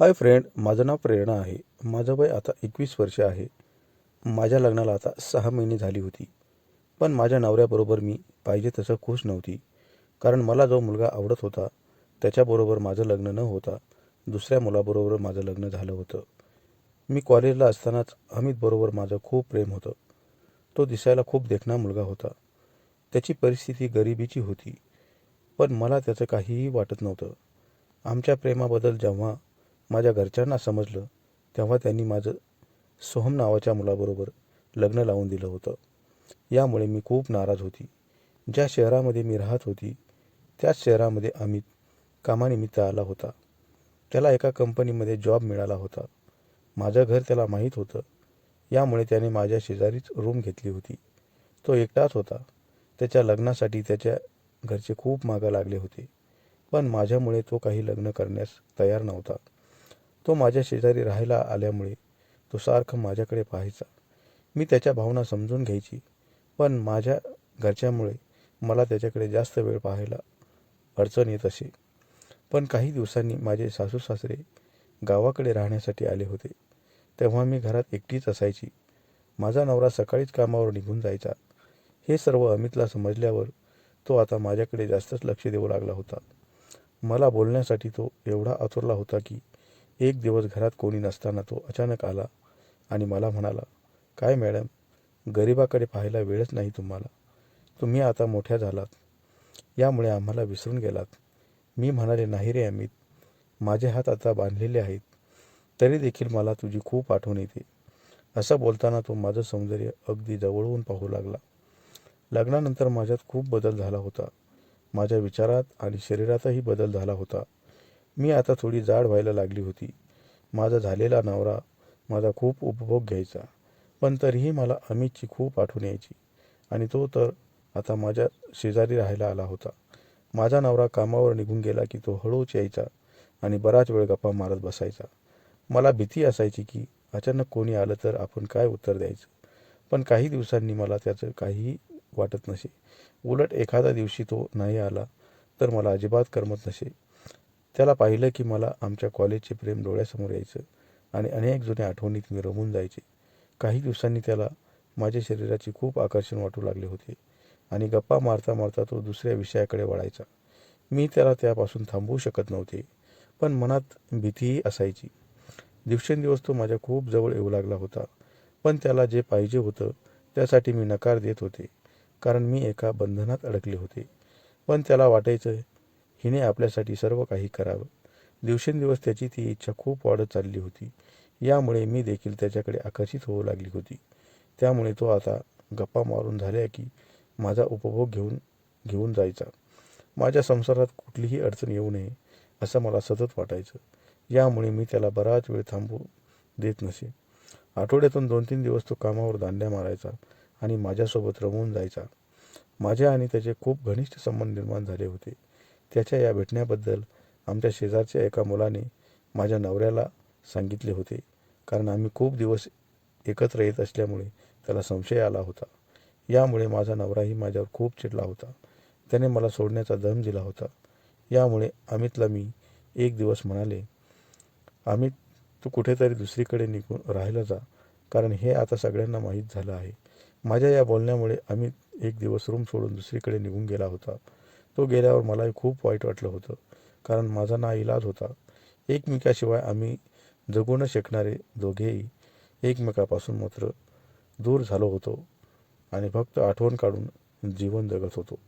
Hi friend माझं नाव प्रेरणा आहे. माझं वय आता एकवीस वर्ष आहे. माझ्या लग्नाला आता सहा महिने झाली होती. पण माझ्या नवऱ्याबरोबर मी पाहिजे तसं खुश नव्हती. कारण मला जो मुलगा आवडत होता त्याच्याबरोबर माझं लग्न न होता दुसऱ्या मुलाबरोबर माझं लग्न झालं होतं. मी कॉलेजला असतानाच अमितबरोबर माझं खूप प्रेम होतं. तो दिसायला खूप देखणा मुलगा होता. त्याची परिस्थिती गरिबीची होती. पण मला त्याचं काहीही वाटत नव्हतं. आमच्या प्रेमाबद्दल जेव्हा माझ्या घरच्यांना समजलं तेव्हा त्यांनी माझं सोहम नावाच्या मुलाबरोबर लग्न लावून दिलं होतं. यामुळे मी खूप नाराज होती. ज्या शहरामध्ये मी राहत होती त्याच शहरामध्ये अमित कामानिमित्त आला होता. त्याला एका कंपनीमध्ये जॉब मिळाला होता. माझं घर त्याला माहीत होतं. यामुळे त्याने माझ्या शेजारीच रूम घेतली होती. तो एकटाच होता. त्याच्या लग्नासाठी त्याच्या घरचे खूप मागं लागले होते. पण माझ्यामुळे तो काही लग्न करण्यास तयार नव्हता. तो माझ्या शेजारी राहायला आल्यामुळे तो सारखं माझ्याकडे पाहायचा. मी त्याच्या भावना समजून घ्यायची पण माझ्या घरच्यामुळे मला त्याच्याकडे जास्त वेळ पाहायला अडचण येत असे. पण काही दिवसांनी माझे सासू सासरे गावाकडे राहण्यासाठी आले होते. तेव्हा मी घरात एकटीच असायची. माझा नवरा सकाळीच कामावर निघून जायचा. हे सर्व अमितला समजल्यावर तो आता माझ्याकडे जास्तच लक्ष देऊ लागला होता. मला बोलण्यासाठी तो एवढा आतुरला होता की एक दिवस घरात कोणी नसताना तो अचानक आला आणि मला म्हणाला काय मॅडम गरिबाकडे पाहायला वेळच नाही तुम्हाला. तुम्ही आता मोठ्या झालात. यामुळे आम्हाला विसरून गेलात. मी म्हणाले नाही रे अमित माझे हात आता बांधलेले आहेत. तरी देखील मला तुझी खूप आठवण येते. असं बोलताना तो माझं सौंदर्य अगदी जवळून पाहू लागला. लग्नानंतर माझ्यात खूप बदल झाला होता. माझ्या विचारात आणि शरीरातही बदल झाला होता. मी आता थोडी जाड व्हायला लागली होती. माझा झालेला नवरा माझा खूप उपभोग घ्यायचा पण तरीही मला अमितची खूप आठवण यायची आणि तो तर आता माझ्या शेजारी राहायला आला होता. माझा नवरा कामावर निघून गेला की तो हळूच यायचा आणि बराच वेळ गप्पा मारत बसायचा. मला भीती असायची की अचानक कोणी आलं तर आपण काय उत्तर द्यायचं? पण काही दिवसांनी मला त्याचं काहीही वाटत नसे. उलट एखाद्या दिवशी तो नाही आला तर मला अजिबात करमत नसे. त्याला पाहिलं की मला आमच्या कॉलेजचे प्रेम डोळ्यासमोर यायचं आणि अनेक जुन्या आठवणीत मी रमून जायचे. काही दिवसांनी त्याला माझ्या शरीराची खूप आकर्षण वाटू लागले होते आणि गप्पा मारता मारता तो दुसऱ्या विषयाकडे वळायचा. मी त्याला त्यापासून थांबवू शकत नव्हते पण मनात भीतीही असायची. दिवसेंदिवस तो माझ्या खूप जवळ येऊ लागला होता पण त्याला जे पाहिजे होतं त्यासाठी मी नकार देत होते कारण मी एका बंधनात अडकले होते. पण त्याला वाटायचं हिने आपल्यासाठी सर्व काही करावं. दिवसेंदिवस त्याची ती इच्छा खूप वाढत चालली होती. यामुळे मी देखील त्याच्याकडे आकर्षित होऊ लागली होती. त्यामुळे तो आता गप्पा मारून झाल्या की माझा उपभोग घेऊन घेऊन जायचा. माझ्या संसारात कुठलीही अडचण येऊ नये असं मला सतत वाटायचं. यामुळे मी त्याला बराच वेळ थांबू देत नसे. आठवड्यातून दोन तीन दिवस तो कामावर दांड्या मारायचा आणि माझ्यासोबत रमवून जायचा. माझे आणि त्याचे खूप घनिष्ठ संबंध निर्माण झाले होते. त्याच्या या भेटण्याबद्दल आमच्या शेजारच्या एका मुलाने माझ्या नवऱ्याला सांगितले होते. कारण आम्ही खूप दिवस एकत्र येत असल्यामुळे त्याला संशय आला होता. यामुळे माझा नवराही माझ्यावर खूप चिडला होता. त्याने मला सोडण्याचा दम दिला होता. यामुळे अमितला मी एक दिवस म्हणाले अमित तू कुठेतरी दुसरीकडे निघून राहायला जा. कारण हे आता सगळ्यांना माहीत झालं आहे. माझ्या या बोलण्यामुळे अमित एक दिवस रूम सोडून दुसरीकडे निघून गेला होता. तो गेल्यावर मलाही खूप वाईट वाटलं होतं. कारण माझा ना इलाज होता. एकमेकाशिवाय आम्ही जगू न शकणारे दोघेही एकमेकापासून मात्र दूर झालो होतो आणि फक्त आठवण काढून जीवन जगत होतो.